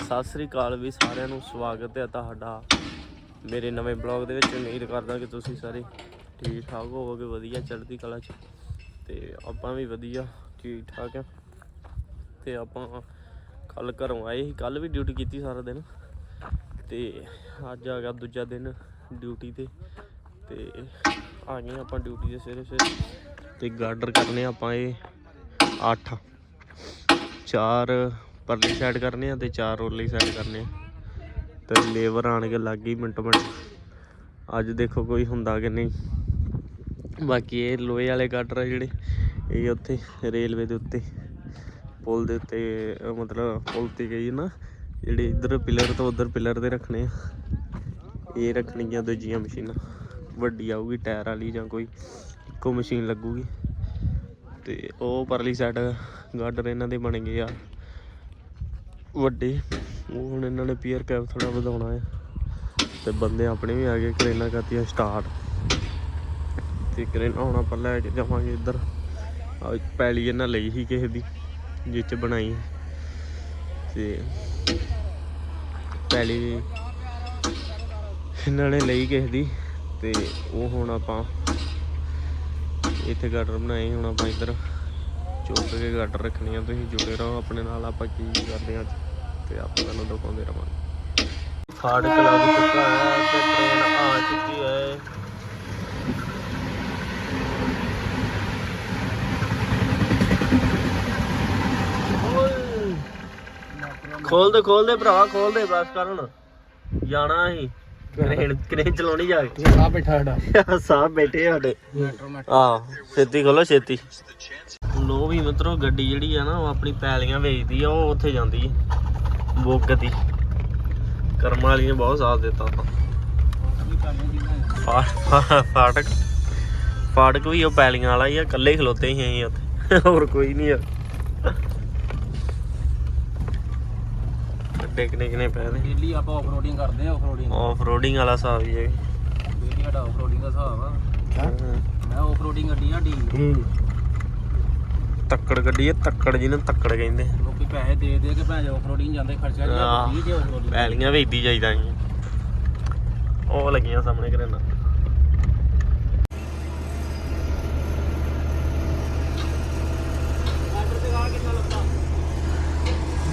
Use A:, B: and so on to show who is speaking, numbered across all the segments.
A: ਸਤਿ ਸ੍ਰੀ ਅਕਾਲ ਵੀ ਸਾਰਿਆਂ ਨੂੰ ਸਵਾਗਤ ਹੈ ਤੁਹਾਡਾ ਮੇਰੇ ਨਵੇਂ ਬਲੌਗ ਦੇ ਵਿੱਚ। ਉਮੀਦ ਕਰਦਾ ਕਿ ਤੁਸੀਂ ਸਾਰੇ ਠੀਕ ਠਾਕ ਹੋਵੋਗੇ, ਵਧੀਆ ਚੜ੍ਹਦੀ ਕਲਾ 'ਚ। ਤੇ ਆਪਾਂ ਵੀ ਵਧੀਆ, ਠੀਕ ਠਾਕ ਆ ਤੇ ਆਪਾਂ ਕੱਲ ਘਰੋਂ ਆਏ ਸੀ। ਕੱਲ ਵੀ ਡਿਊਟੀ ਕੀਤੀ ਸਾਰਾ ਦਿਨ। ਤੇ ਅੱਜ ਆ ਗਿਆ ਦੂਜਾ ਦਿਨ ਡਿਊਟੀ ਤੇ। ਤੇ ਆ ਗਏ ਆਪਾਂ ਡਿਊਟੀ ਦੇ ਸਵੇਰੇ ਸਵੇਰੇ। ਤੇ ਗਾਰਡਰ ਕਰਨੇ ਆਪਾਂ ਇਹ 8 ਚਾਰ ਪਰਲੀ ਸਾਈਡ ਕਰਨੇ ਆ ਤੇ ਚਾਰ ਉਰਲੀ ਸਾਈਡ ਕਰਨੇ ਆ। ਤੇ ਲੇਬਰ ਆਣ ਕੇ ਲੱਗ ਗਈ ਮਿੰਟ ਮਿੰਟ। ਅੱਜ ਦੇਖੋ ਕੋਈ ਹੁੰਦਾ ਕਿ ਨਹੀਂ। ਬਾਕੀ ਇਹ ਲੋਹੇ ਵਾਲੇ ਗਾਡਰ ਆ ਜਿਹੜੇ, ਇਹ ਉੱਥੇ ਰੇਲਵੇ ਦੇ ਉੱਤੇ, ਪੁਲ ਦੇ ਉੱਤੇ ਮਤਲਬ ਪੁਲ ਤੇ ਗਈ ਨਾ, ਜਿਹੜੇ ਇੱਧਰ ਪਿਲਰ ਤੋਂ ਉੱਧਰ ਪਿਲਰ ਦੇ ਰੱਖਣੇ ਆ। ਇਹ ਰੱਖਣੀਆਂ ਦੂਜੀਆਂ ਮਸ਼ੀਨਾਂ। ਵੱਡੀ ਆਊਗੀ ਟਾਇਰ ਵਾਲੀ ਜਾਂ ਕੋਈ, ਇੱਕੋ ਮਸ਼ੀਨ ਲੱਗੂਗੀ। ਤੇ ਉਹ ਪਰਲੀ ਸਾਈਡ ਗਾਡਰ ਇਹਨਾਂ ਦੇ ਬਣ ਗਏ ਆ। ਵੱਡੇ। ਉਹ ਹੁਣ ਇਹਨਾਂ ਨੇ ਪੀਅਰ ਕੈਪ ਥੋੜਾ ਵਧਾਉਣਾ ਹੈ ਤੇ ਬੰਦੇ ਆਪਣੇ ਵੀ ਆ ਗਏ ਕਰੇਨਾ ਕਰਤੀਆਂ ਸਟਾਰਟ ਤੇ ਕਰੇਨਾ ਹੁਣ ਆਪਾਂ ਲੈ ਕੇ ਜਾਵਾਂਗੇ ਇੱਧਰ। ਪੈਲੀ ਇਹਨਾਂ ਲਈ ਸੀ ਕਿਸੇ ਦੀ, ਜਿਹ ਚ ਬਣਾਈ। ਹੈ। ਤੇ ਪੈਲੀ ਇਹਨਾਂ ਨੇ ਲਈ ਕਿਸੇ ਦੀ। ਤੇ ਉਹ ਹੁਣ ਆਪਾਂ ਇੱਥੇ ਗਾਡਰ ਬਣਾਏ, ਹੁਣ ਆਪਾਂ ਇੱਧਰ ਚੁੱਕ ਕੇ ਗਾਡਰ ਰੱਖਣੀ ਆ ਤੁਸੀਂ ਜੁੜੇ ਰਹੋ ਆਪਣੇ ਨਾਲ ਆਪਾਂ ਕੀ ਕਰਦੇ ਆ ਅੱਜ? ਤੇ ਆਪਾਂ ਤੁਹਾਨੂੰ ਦਿਖਾਉਂਦੇ ਰਵਾਂਗੇ। ਫਾੜਕ ਲੱਗ ਚੁੱਕਾ ਹੈ ਤੇ ਟ੍ਰੇਨ ਆ ਚੁੱਕੀ ਹੈ। ਖੋਲ ਦੇ ਖੋਲ ਦੇ ਭਰਾ ਖੋਲ ਦੇ ਬਸ ਕਰ ਹੁਣ ਜਾਣਾ ਅਸੀਂ। ਕ੍ਰੇਨ ਕ੍ਰੇਨ ਚਲਾਉਣੀ ਜਾ ਕੇ।
B: ਆ ਬੈਠਾ ਸਾਡਾ।
A: ਸਾਹ ਬੈਠੇ ਸਾਡੇ। ਆ ਛੇਤੀ ਖੋਲੋ ਛੇਤੀ। ਲੋ ਵੀ ਮਿੱਤਰੋ ਗੱਡੀ ਜਿਹੜੀ ਆ ਨਾ ਉਹ ਆਪਣੀ ਪੈਲੀਆਂ ਵੇਚਦੀ ਆ ਉਹ ਉੱਥੇ ਜਾਂਦੀ ਹੈ ਬੁੱਕ ਦੀ। ਕਰਮ ਵਾਲੀ ਨੇ ਬਹੁਤ ਸਾਥ ਦਿੱਤਾ ਤਾਂ ਫਾਟਕ। ਫਾਟਕ ਵੀ ਉਹ ਪੈਲੀਆਂ ਵਾਲਾ ਹੀ ਆ ਇਕੱਲੇ ਹੀ ਖਲੋਤੇ ਹੀ ਅਸੀਂ ਉੱਥੇ। ਹੋਰ ਕੋਈ ਨਹੀਂ ਆ। ਗੱਡੇ ਕਿਨੇ ਕਿਨੇ ਪੈ ਨੇ?
B: ਡੇਲੀ ਆਪਾਂ ਆਫ ਰੋਡਿੰਗ ਕਰਦੇ ਆ ਆਫ ਰੋਡਿੰਗ
A: ਆਫ ਰੋਡਿੰਗ ਵਾਲਾ ਹਿਸਾਬ ਹੀ ਹੈ।
B: ਡੇਲੀ ਸਾਡਾ ਆਫ ਰੋਡਿੰਗ ਦਾ ਹਿਸਾਬ ਆ। ਮੈਂ ਆਫ ਰੋਡਿੰਗ ਗੱਡੀ ਸਾਡੀ।
A: ਤੱਕੜ ਗੱਡੀ ਹੈ ਤੱਕੜ ਜਿਹਨੂੰ ਤੱਕੜ ਕਹਿੰਦੇ
B: ਲੋਕੀ ਪੈਸੇ ਦੇ ਦੇ ਕੇ ਭੈਣ ਆਫ ਰੋਡਿੰਗ ਜਾਂਦੇ ਖਰਚਾ ਨਹੀਂ
A: ਆਹ।
B: ਆ 20 ਜੇ ਆਫ ਰੋਡਿੰਗ
A: ਪੈਲੀਆਂ ਵੇਚਦੀ ਜਾਈਦਾ ਅਸੀਂ ਉਹ ਲੱਗੀਆਂ ਸਾਹਮਣੇ ਕਰੇਨਾ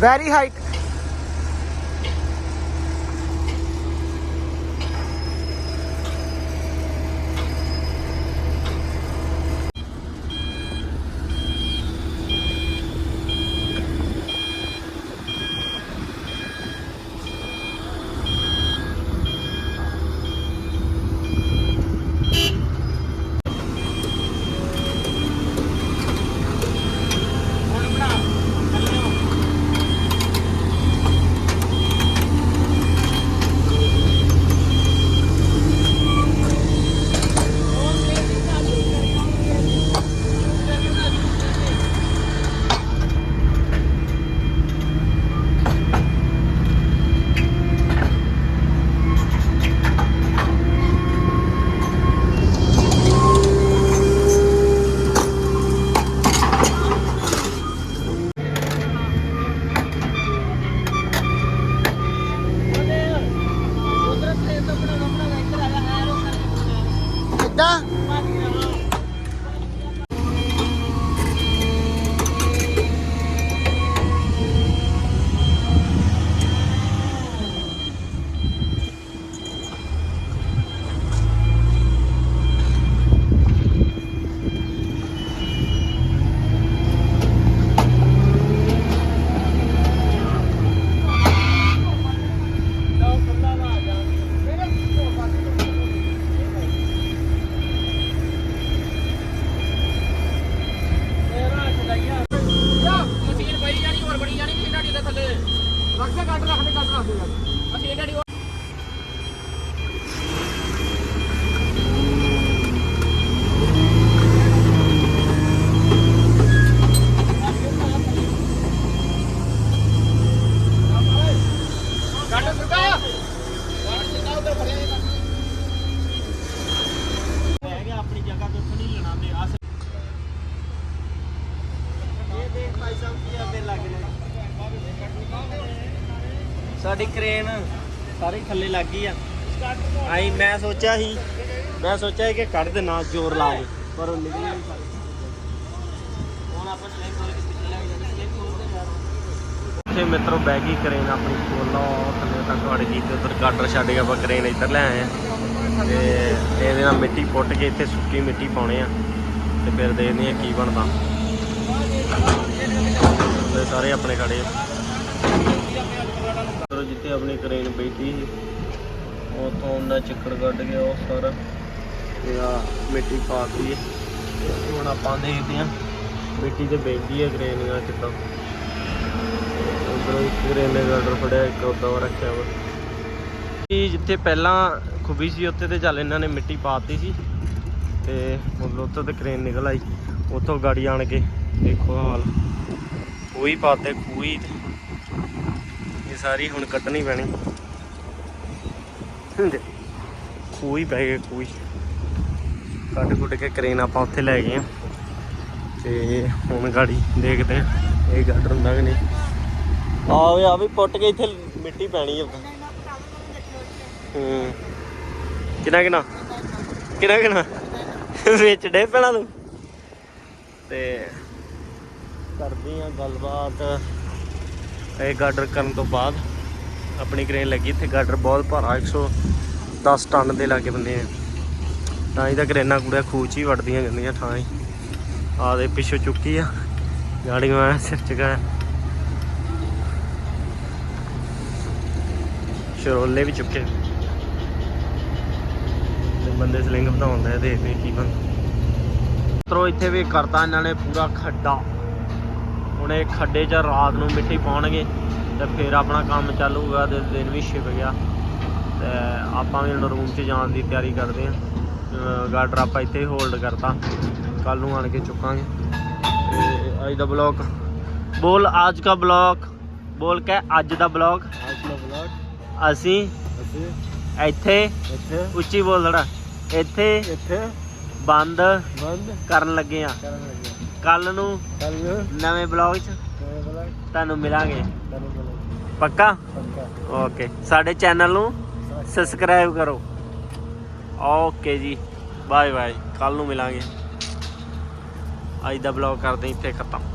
B: ਵੈਰੀ ਹਾਈਟ ਕਿੱਦਾਂ ਮਸ਼ੀਨ ਪਈ ਜਾਣੀ ਹੋਰ ਬੜੀ ਜਾਣੀ ਮਸ਼ੀਨ ਢਾਡੀ ਦੇ ਥੱਲੇ ਰੱਖ ਕੇ ਕੱਟ ਰੱਖ ਦੇ ਕੱਟ ਰੱਖ ਦੇ ਮਸ਼ੀਨ ਢਾਡੀ ਕੱਟ ਸੁੱਕਾ ਕੱਟ ਸੁੱਕਾ ਉਧਰ ਫੜਿਆ
A: ਬਹਿ ਗਿਆ ਆਪਣੀ ਜਗ੍ਹਾ ਤੇ ਉੱਥੇ ਨਹੀਂ ਲੈਣਾ ਤੇ ਆਸ ਇਹ ਦੇਖ ਭਾਈ ਸਾਹਿਬ ਕੀ ਆਦੇ ਲੱਗ ਰਿਹਾ ਸਾਡੀ ਕਰੇਨ ਸਾਰੀ ਥੱਲੇ ਲੱਗ ਗਈ ਆ। ਆਈ, ਮੈਂ ਸੋਚਿਆ ਸੀ, ਮੈਂ ਸੋਚਿਆ ਸੀ ਕਿ ਕੱਢ ਦੇ ਜ਼ੋਰ ਲਾ ਕੇ, ਪਰ ਉਹ ਨਿਕਲ ਨਹੀਂ ਸਕਦੀ ਹੁਣ ਆਪਾਂ ਸਲੇਕ ਖੋਲ ਕੇ ਲੈ ਜਾਂਦੇ ਸਲੇਕ ਖੋਲਦੇ ਯਾਰ ਇੱਥੇ ਮਿੱਤਰੋ, ਬਹਿ ਗਈ ਕਰੇਨ ਆਪਣੀ, ਖੋਲੋ, ਥੱਲੇ ਤੱਕ ਵੜ ਗਈ ਤੇ ਉਧਰ ਗਾਡਰ ਛੱਡ ਕੇ ਆਪਾਂ ਕਰੇਨ ਇੱਧਰ ਲੈ ਆਏ ਆ। ਤੇ ਇਹਦੇ ਨਾਲ ਮਿੱਟੀ ਪੁੱਟ ਕੇ ਇੱਥੇ ਸੁੱਕੀ ਮਿੱਟੀ ਪਾਉਣੇ ਆ, ਤੇ ਫਿਰ ਦੇਖਦੇ ਆ ਕੀ ਬਣਦਾ। ਸਾਰੇ ਆਪਣੇ ਖੜੇ ਆ। ਚਲੋ ਜਿੱਥੇ ਆਪਣੀ ਕਰੇਨ ਬੈਠੀ ਸੀ, ਉਥੋਂ ਉਹਨਾਂ ਚਿੱਕੜ ਕੱਢ ਕੇ ਉਹ ਸਾਰਾ ਇਹਦਾ ਮਿੱਟੀ ਪਾਤੀ ਹੈ। ਹੁਣ ਆਪਾਂ ਦੇਖਦੇ ਆ ਮਿੱਟੀ ਤੇ ਬੈਠੀ ਹੈ ਕਰੇਨ ਨਾਲ ਕਿੱਦਾਂ। ਉਧਰੋਂ ਇੱਕ ਕਰੇਨ ਨੇ ਗਾਡਰ ਫੜਿਆ, ਇੱਕ ਉਦਾਂ ਰੱਖਿਆ ਵਾ। ਇਹ ਜਿੱਥੇ ਪਹਿਲਾਂ ਖੁੱਬੀ ਸੀ, ਉੱਥੇ ਤੇ ਚੱਲ ਇਹਨਾਂ ਨੇ ਮਿੱਟੀ ਪਾਤੀ ਸੀ। ਤੇ ਮਤਲਬ ਉੱਥੋਂ ਤੇ ਕਰੇਨ ਨਿਕਲ ਆਈ। ਉੱਥੋਂ ਗਾੜੀ ਆਣ ਕੇ ਦੇਖੋ ਹਾਲ। ਖੂਹੀ ਪਾਤੇ, ਖੂਹੀ ਇਹ ਸਾਰੀ ਹੁਣ ਕੱਢਣੀ ਪੈਣੀ। ਖੂਹੀ ਪੈ ਗਏ ਖੂਹੀ। ਕੱਢ ਕੁੱਟ ਕੇ ਕਰੇਨ ਆਪਾਂ ਉੱਥੇ ਲੈ ਗਏ ਆ। ਤੇ ਹੁਣ ਗਾੜੀ ਦੇਖਦੇ ਆ ਇਹ ਗਾਡਰ ਹੁੰਦਾ ਕਿ ਨਹੀਂ। ਆਵੇ ਆ ਵੀ ਪੁੱਟ ਕੇ ਇੱਥੇ ਮਿੱਟੀ ਪੈਣੀ ਆ। ਹੂੰ। ਕਿਨਾ ਕਿਨਾ? ਕਿਨਾ ਕਿਨਾ? ਵਿੱਚ ਡੇ ਪੈਣਾ ਤੂੰ। ਤੇ ਕਰਦੇ ਆ ਗੱਲਬਾਤ। ਇਹ ਗਾਡਰ ਕਰਨ ਤੋਂ ਬਾਅਦ ਆਪਣੀ ਕਰੇਨ ਲੱਗੀ ਇੱਥੇ। ਗਾਡਰ ਬਹੁਤ ਭਾਰਾ 110 ਟਨ ਦੇ ਲਾਗੇ ਬੰਦੇ ਆ। ਤਾਂ ਹੀ ਤਾਂ ਕਰੇਨਾਂ ਕੂੜਿਆ ਖੂਚ ਹੀ ਵੜਦੀਆਂ ਜਾਂਦੀਆਂ ਥਾਂ ਹੀ। ਆ ਦੇ ਪਿੱਛੋਂ ਚੁੱਕੀ ਆ। ਗਾੜੀਆਂ ਆ ਸਿਰ ਚਕਾ ਸ਼ਰੋਲੇ ਵੀ ਚੁੱਕੇ। ਤੇ ਬੰਦੇ ਸਲਿੰਗ ਵਧਾਉਂਦਾ ਦੇਖਦੇ ਕੀ ਬਣਦਾ। ਤਰੋ ਇੱਥੇ ਵੀ ਕਰਤਾ ਇਹਨਾਂ ਨੇ ਪੂਰਾ ਖੱਡਾ। ਹੁਣ ਇਹ ਖੱਡੇ 'ਚ ਰਾਤ ਨੂੰ ਮਿੱਟੀ ਪਾਉਣਗੇ ਤੇ ਫਿਰ ਆਪਣਾ ਕੰਮ ਚਾਲੂ ਹੋਊਗਾ ਤੇ ਦਿਨ ਵੀ ਛਿਪ ਗਿਆ। ਤੇ ਆਪਾਂ ਵੀ ਹੁਣ ਰੂਮ 'ਚ ਜਾਣ ਦੀ ਤਿਆਰੀ ਕਰਦੇ ਆਂ ਗਾਰਡਰ ਆਪਾਂ ਇੱਥੇ ਹੋਲਡ ਕਰਤਾ। ਕੱਲ ਨੂੰ ਆਣ ਕੇ ਚੁੱਕਾਂਗੇ। ਤੇ ਅੱਜ ਦਾ ਬਲੌਗ ਬੋਲ ਅੱਜ ਦਾ ਬਲੌਗ ਬੋਲ ਕੇ ਅੱਜ ਦਾ ਬਲੌਗ
B: ਅੱਜ ਦਾ ਵਲੌਗ
A: ਅਸੀਂ
B: ਅਸੀਂ
A: ਇੱਥੇ
B: ਇੱਥੇ
A: ਉੱਚੀ ਬੋਲ ਥੋੜਾ ਇੱਥੇ
B: ਇੱਥੇ
A: ਬੰਦ
B: ਬੰਦ
A: ਕਰਨ ਲੱਗੇ ਆ
B: ਕਰਨ ਲੱਗੇ
A: ਕੱਲ ਨੂੰ
B: ਕੱਲ
A: ਨਵੇਂ ਬਲੌਗ 'ਚ ਤੁਹਾਨੂੰ ਮਿਲਾਂਗੇ। ਪੱਕਾ? ਓਕੇ ਸਾਡੇ ਚੈਨਲ ਨੂੰ ਸਬਸਕ੍ਰਾਈਬ ਕਰੋ। ਓਕੇ ਜੀ ਬਾਏ ਬਾਏ ਕੱਲ ਨੂੰ ਮਿਲਾਂਗੇ। ਅੱਜ ਦਾ ਬਲੌਗ ਕਰਦੇ ਇੱਥੇ ਖਤਮ।